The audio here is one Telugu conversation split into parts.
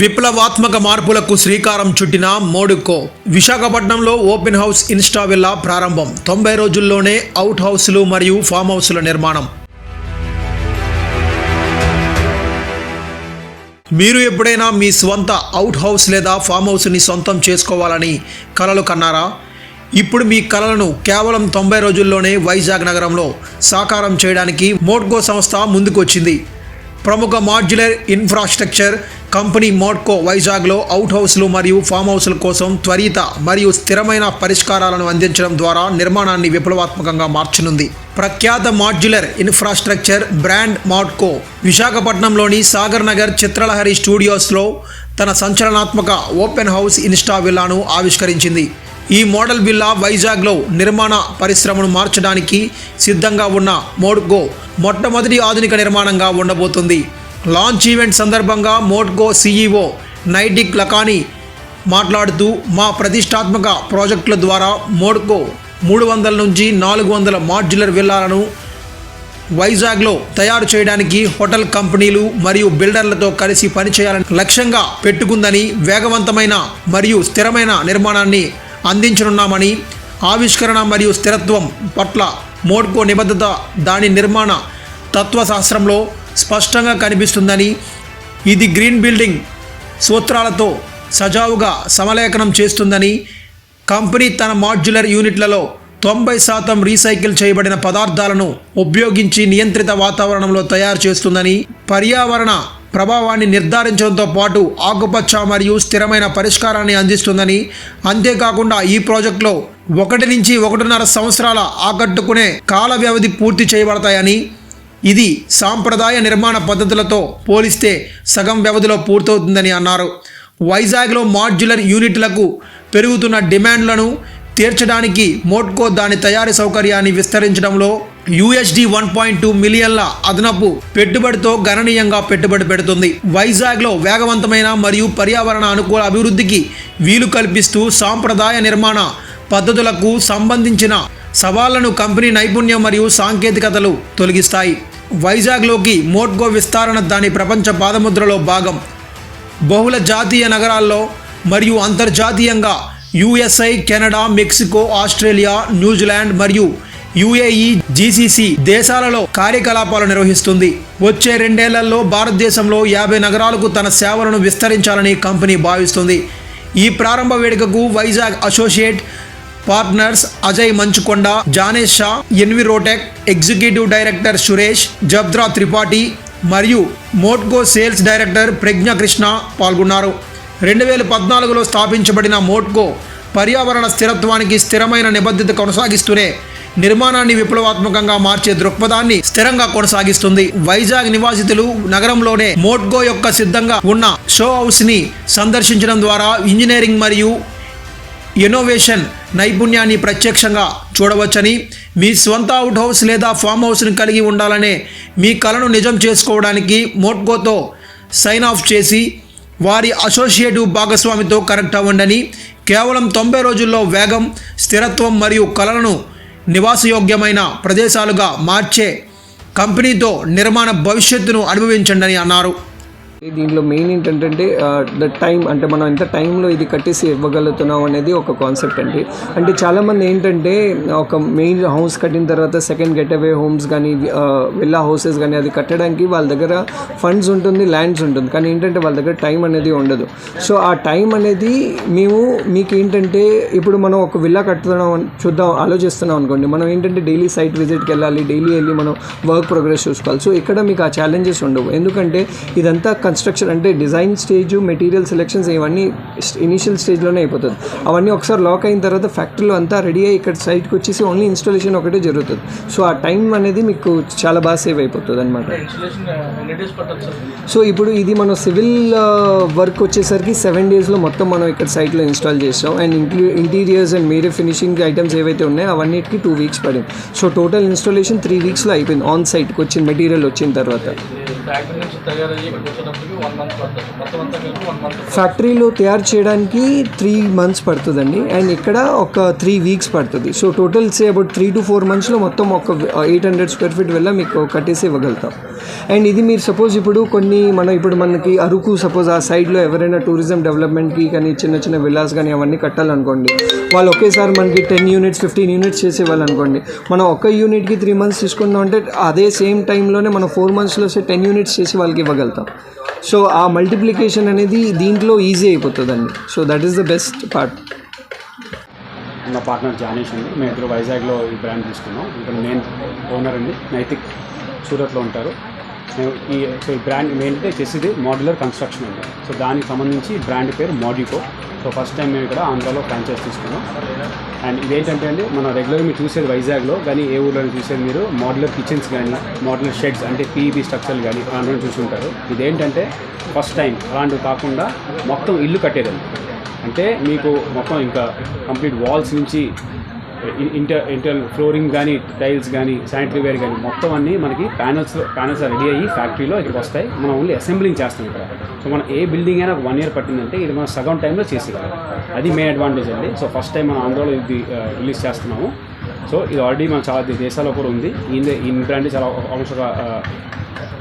విప్లవాత్మక మార్పులకు శ్రీకారం చుట్టిన మోడుకో. విశాఖపట్నంలో ఓపెన్ హౌస్ ఇన్స్టా విల్లా ప్రారంభం. తొంభై రోజుల్లోనే అవుట్ హౌస్లు మరియు ఫామ్ హౌస్ల నిర్మాణం. మీరు ఎప్పుడైనా మీ స్వంత అవుట్ హౌస్ లేదా ఫామ్ హౌస్ని సొంతం చేసుకోవాలని కలలు కన్నారా? ఇప్పుడు మీ కలలను కేవలం తొంభై రోజుల్లోనే వైజాగ్ నగరంలో సాకారం చేయడానికి మోడ్కో సంస్థ ముందుకొచ్చింది. ప్రముఖ మాడ్యులర్ ఇన్ఫ్రాస్ట్రక్చర్ కంపెనీ మోడ్కో వైజాగ్లో అవుట్ హౌస్లు మరియు ఫామ్ హౌస్ల కోసం త్వరిత మరియు స్థిరమైన పరిష్కారాలను అందించడం ద్వారా నిర్మాణాన్ని విప్లవాత్మకంగా మార్చనుంది. ప్రఖ్యాత మాడ్యులర్ ఇన్ఫ్రాస్ట్రక్చర్ బ్రాండ్ మాడ్కో విశాఖపట్నంలోని సాగర్ నగర్ చిత్రలహరి స్టూడియోస్లో తన సంచలనాత్మక ఓపెన్ హౌస్ ఇన్స్టా విల్లాను ఆవిష్కరించింది. ఈ మోడల్ విల్లా వైజాగ్లో నిర్మాణ పరిశ్రమను మార్చడానికి సిద్ధంగా ఉన్న మోడ్గో మొట్టమొదటి ఆధునిక నిర్మాణంగా ఉండబోతుంది. లాంచ్ ఈవెంట్ సందర్భంగా మోడ్గో సీఈఓ నైటిక్ లకాని మాట్లాడుతూ మా ప్రతిష్టాత్మక ప్రాజెక్టుల ద్వారా మోడ్కో మూడు వందల నుంచి నాలుగు వందల మాడ్యులర్ విల్లాలను వైజాగ్లో తయారు చేయడానికి హోటల్ కంపెనీలు మరియు బిల్డర్లతో కలిసి పనిచేయాలని లక్ష్యంగా పెట్టుకుందని వేగవంతమైన మరియు స్థిరమైన నిర్మాణాన్ని అందించనున్నామని ఆవిష్కరణ మరియు స్థిరత్వం పట్ల మోడ్కో నిబద్ధత దాని నిర్మాణ తత్వశాస్త్రంలో స్పష్టంగా కనిపిస్తుందని ఇది గ్రీన్ బిల్డింగ్ సూత్రాలతో సజావుగా సమలేఖనం చేస్తుందని కంపెనీ తన మాడ్యులర్ యూనిట్లలో తొంభై శాతం రీసైకిల్ చేయబడిన పదార్థాలను ఉపయోగించి నియంత్రిత వాతావరణంలో తయారు చేస్తుందని పర్యావరణ ప్రభావాన్ని నిర్ధారించడంతో పాటు ఆకుపచ్చ మరియు స్థిరమైన పరిష్కారాన్ని అందిస్తుందని. అంతేకాకుండా ఈ ప్రాజెక్టులో ఒకటి నుంచి ఒకటిన్నర సంవత్సరాల ఆకట్టుకునే కాల వ్యవధి పూర్తి చేయబడతాయని. ఇది సాంప్రదాయ నిర్మాణ పద్ధతులతో పోలిస్తే సగం వ్యవధిలో పూర్తవుతుందని అన్నారు. వైజాగ్లో మాడ్యులర్ యూనిట్లకు పెరుగుతున్న డిమాండ్లను తీర్చడానికి మోట్కో దాని తయారీ సౌకర్యాన్ని విస్తరించడంలో యూఎస్డి వన్ పాయింట్ టూ మిలియన్ల అదనపు పెట్టుబడితో గణనీయంగా పెట్టుబడి పెడుతుంది. వైజాగ్లో వేగవంతమైన మరియు పర్యావరణ అనుకూల అభివృద్ధికి వీలు కల్పిస్తూ సాంప్రదాయ నిర్మాణ పద్ధతులకు సంబంధించిన సవాళ్ళను కంపెనీ నైపుణ్యం మరియు సాంకేతికతలు తొలగిస్తాయి. వైజాగ్లోకి మోట్గో విస్తరణ దాని ప్రపంచ పాదముద్రలో భాగం. బహుళ జాతీయ నగరాల్లో మరియు అంతర్జాతీయంగా USA Canada Mexico Australia New Zealand మరియు యుఏఈ జీసీసీ దేశాలలో కార్యకలాపాలు నిర్వహిస్తుంది. వచ్చే రెండేళ్ళలో భారతదేశంలో యాభై నగరాలకు తన సేవలను విస్తరించాలని కంపెనీ భావిస్తుంది. ఈ ప్రారంభ వేడుకకు Vizag associate partners Ajay Manchukonda Janesh Shah Envirotech executive director Suresh Jabdra Tripathi మరియు Motco sales director Pragna Krishna పాల్గొన్నారు. రెండు వేల పద్నాలుగులో స్థాపించబడిన మోట్కో పర్యావరణ స్థిరత్వానికి స్థిరమైన నిబద్ధత కొనసాగిస్తూనే నిర్మాణాన్ని విప్లవాత్మకంగా మార్చే దృక్పథాన్ని స్థిరంగా కొనసాగిస్తుంది. వైజాగ్ నివాసితులు నగరంలోనే మోట్గో యొక్క సిద్ధంగా ఉన్న షో హౌస్ని సందర్శించడం ద్వారా ఇంజనీరింగ్ మరియు ఇన్నోవేషన్ నైపుణ్యాన్ని ప్రత్యక్షంగా చూడవచ్చని మీ స్వంత అవుట్ హౌస్ లేదా ఫామ్ హౌస్ని కలిగి ఉండాలనే మీ కలను నిజం చేసుకోవడానికి మోట్గోతో సైన్ ఆఫ్ చేసి వారి అసోసియేటివ్ భాగస్వామితో కనెక్ట్ అవ్వండి కేవలం తొంభై రోజుల్లో వేగం స్థిరత్వం మరియు కళలను నివాసయోగ్యమైన ప్రదేశాలుగా మార్చే కంపెనీతో నిర్మాణ భవిష్యత్తును అనుభవించండి అన్నారు. దీంట్లో మెయిన్ ఏంటంటే ద టైం అంటే మనం ఎంత టైంలో ఇది కట్టేసి ఇవ్వగలుగుతున్నాం అనేది ఒక కాన్సెప్ట్ అండి. అంటే చాలామంది ఏంటంటే ఒక మెయిన్ హౌస్ కట్టిన తర్వాత సెకండ్ గెట్ అవే హోమ్స్ కానీ విల్లా హౌసెస్ కానీ అది కట్టడానికి వాళ్ళ దగ్గర ఫండ్స్ ఉంటుంది ల్యాండ్స్ ఉంటుంది. కానీ ఏంటంటే వాళ్ళ దగ్గర టైం అనేది ఉండదు. సో ఆ టైం అనేది మేము మీకు ఏంటంటే ఇప్పుడు మనం ఒక విల్లా కట్టుతున్నాం అని చూద్దాం ఆలోచిస్తున్నాం అనుకోండి. మనం ఏంటంటే డైలీ సైట్ విజిట్కి వెళ్ళాలి డైలీ వెళ్ళి మనం వర్క్ ప్రోగ్రెస్ చూసుకోవాలి. సో ఇక్కడ మీకు ఆ ఛాలెంజెస్ ఉండవు. ఎందుకంటే ఇదంతా కన్స్ట్రక్షన్ అంటే డిజైన్ స్టేజ్ మెటీరియల్ సెలెక్షన్స్ ఇవన్నీ ఇనిషియల్ స్టేజ్లోనే అయిపోతుంది. అవన్నీ ఒకసారి లాక్ అయిన తర్వాత ఫ్యాక్టరీలో అంతా రెడీ అయ్యి ఇక్కడ సైట్కి వచ్చేసి ఓన్లీ ఇన్స్టాలేషన్ ఒకటే జరుగుతుంది. సో ఆ టైం అనేది మీకు చాలా బాగా సేవ్ అయిపోతుంది అనమాట సో ఇప్పుడు ఇది మనం సివిల్ వర్క్ వచ్చేసరికి సెవెన్ డేస్లో మొత్తం మనం ఇక్కడ సైట్లో ఇన్స్టాల్ చేసాం. అండ్ ఇంక్లూ ఇంటీరియర్స్ అండ్ మీరే ఫినిషింగ్ ఐటమ్స్ ఏవైతే ఉన్నాయో అవన్నిటికి టూ వీక్స్ పడింది. సో టోటల్ ఇన్స్టాలేషన్ త్రీ వీక్స్లో అయిపోయింది. ఆన్ సైట్కి వచ్చిన మెటీరియల్ వచ్చిన తర్వాత. ఫ్యాక్టరీ నుంచి తయారయ్యి వచ్చేటప్పటికి వన్ మంత్ పడుతుంది. మొత్తం అంతా కలిపి వన్ మంత్ ఫ్యాక్టరీలో తయారు చేయడానికి త్రీ మంత్స్ పడుతుందండి. అండ్ ఇక్కడ ఒక త్రీ వీక్స్ పడుతుంది. So total say about three to four మంత్స్లో మొత్తం ఒక ఎయిట్ హండ్రెడ్ స్క్వేర్ ఫీట్ వల్ల మీకు కట్టేసి ఇవ్వగలుగుతాం. అండ్ ఇది మీరు సపోజ్ ఇప్పుడు కొన్ని మన ఇప్పుడు మనకి అరకు సపోజ్ ఆ సైడ్లో ఎవరైనా టూరిజం డెవలప్మెంట్కి కానీ చిన్న చిన్న విల్లాస్ కానీ అవన్నీ కట్టాలనుకోండి వాళ్ళు ఒకేసారి మనకి టెన్ యూనిట్స్ ఫిఫ్టీన్ యూనిట్స్ చేసేవాళ్ళనుకోండి మనం ఒక్క యూనిట్కి త్రీ మంత్స్ తీసుకుందాం అంటే అదే సేమ్ టైంలోనే మనం ఫోర్ మంత్స్లో సే టెన్ యూనిట్స్ చేసి వాళ్ళకి ఇవ్వగలుగుతాం. సో ఆ మల్టిప్లికేషన్ అనేది దీంట్లో ఈజీ అయిపోతుందండి. So that is the best part నా పార్ట్నర్ జానీష్ అండి. మేము ఇద్దరు వైజాగ్లో ఈ బ్రాండ్ తీసుకున్నాం. ఇక్కడ మెయిన్ ఓనర్ అండి. నైతిక్ సూరత్లో ఉంటారు. ఈ సో ఈ బ్రాండ్ మెయిన్ అంటే చేసేది మాడ్యులర్ కన్స్ట్రక్షన్ అండి. సో దానికి సంబంధించి బ్రాండ్ పేరు మాడికో సో ఫస్ట్ టైం మేము ఇక్కడ ఆంధ్రాలో ఫ్రాంచైజ్ తీసుకున్నాం. అండ్ ఇదేంటంటే అండి మనం రెగ్యులర్గా మీరు చూసేది వైజాగ్లో కానీ ఏ ఊర్లో చూసేది మీరు మాడ్యులర్ కిచెన్స్ కానీ మోడ్యులర్ షెడ్స్ అంటే పీబీ స్ట్రక్చర్లు కానీ అలాంటివి చూసుంటారు. ఇదేంటంటే ఫస్ట్ టైం అలాంటివి కాకుండా మొత్తం ఇల్లు కట్టేదండి. అంటే మీకు మొత్తం ఇంకా కంప్లీట్ వాల్స్ నుంచి ఇంటర్ ఇంటర్ ఫ్లోరింగ్ కానీ టైల్స్ కానీ శానిటరీ వేర్ కానీ మొత్తం అన్నీ మనకి ప్యానల్స్ ప్యానల్స్ రెడీ అయ్యి ఫ్యాక్టరీలో ఇక్కడికి వస్తాయి. మనం ఓన్లీ అసెంబ్లింగ్ చేస్తాం ఇక్కడ. సో మనం ఏ బిల్డింగ్ అయినా వన్ ఇయర్ పట్టిందంటే ఇది మనం సగం టైంలో చేసేయాలి అది మెయిన్ అడ్వాంటేజ్ అండి. సో ఫస్ట్ టైం మనం ఆంధ్రాలో ఇది రిలీజ్ చేస్తున్నాము. సో ఇది ఆల్రెడీ మన చాలా దేశాల్లో కూడా ఉంది. ఈ బ్రాండ్ చాలా ఆల్మోస్ట్ ఒక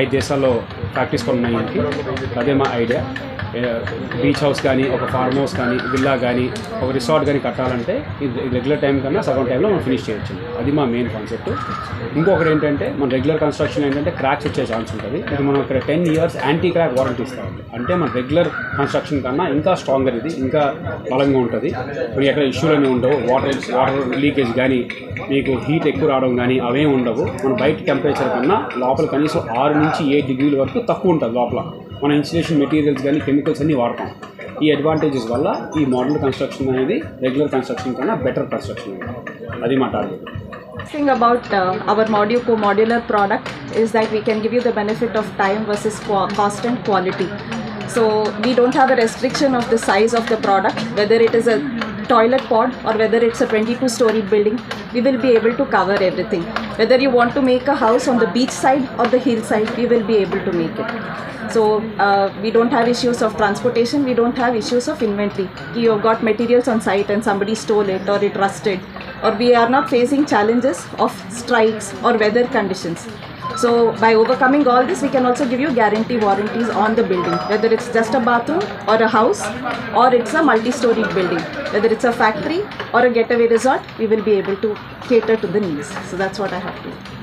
ఐదు దేశాల్లో ప్రాక్టీస్ కూడా ఉన్నాయి అదే మా ఐడియా బీచ్ హౌస్ కానీ ఒక ఫార్మ్ హౌస్ కానీ విల్లా కానీ ఒక రిసార్ట్ కానీ కట్టాలంటే ఇది రెగ్యులర్ టైం కన్నా సగం టైంలో మనం ఫినిష్ చేయొచ్చు. అది మా మెయిన్ కాన్సెప్ట్ ఇంకొకటి ఏంటంటే మన రెగ్యులర్ కన్స్ట్రక్షన్ ఏంటంటే క్రాక్స్ వచ్చే ఛాన్స్ ఉంటుంది. ఇది మనం ఇక్కడ ten years anti crack warranty ఇస్తామండి. అంటే మన రెగ్యులర్ కన్స్ట్రక్షన్ కన్నా ఇంకా స్ట్రాంగర్ ఇది ఇంకా బలంగా ఉంటుంది. మీకు ఎక్కడ ఇష్యూలు అనేవి ఉండవు. వాటర్ వాటర్ లీకేజ్ కానీ మీకు హీట్ ఎక్కువ రావడం కానీ అవే ఉండవు. మన బయట టెంపరేచర్ కన్నా లోపల కనీసం ఆరు నుంచి ఏడు డిగ్రీల వరకు తక్కువ ఉంటుంది లోపల మన ఇన్సులేషన్ మెటీరియల్స్ కానీ కెమికల్స్ అన్నీ వాడతాం ఈ అడ్వాంటేజెస్ వల్ల ఈ మోడల్ కన్స్ట్రక్షన్ అనేది రెగ్యులర్ కన్స్ట్రక్షన్ కన్నా బెటర్ కన్స్ట్రక్షన్ అది మా target thing about uh, our moduco modular product is that we can give you the benefit of time versus qua- cost and quality so we don't have a restriction of the size of the product whether it is a toilet pod or whether it's a 22 story building we will be able to cover everything whether you want to make a house on the beach side or the hillside we will be able to make it. So uh, we don't have issues of transportation we don't have issues of inventory. You've got materials on site and somebody stole it or it rusted. Or we are not facing challenges of strikes or weather conditions so by overcoming all this we can also give you guarantee warranties on the building. Whether it's just a bathroom or a house or it's a multi-storied building. Whether it's a factory or a getaway resort we will be able to cater to the needs. So that's what i have to